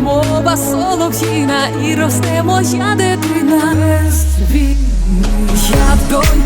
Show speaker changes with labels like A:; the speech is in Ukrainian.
A: мова солов'їна і росте моя дитина. Я в долі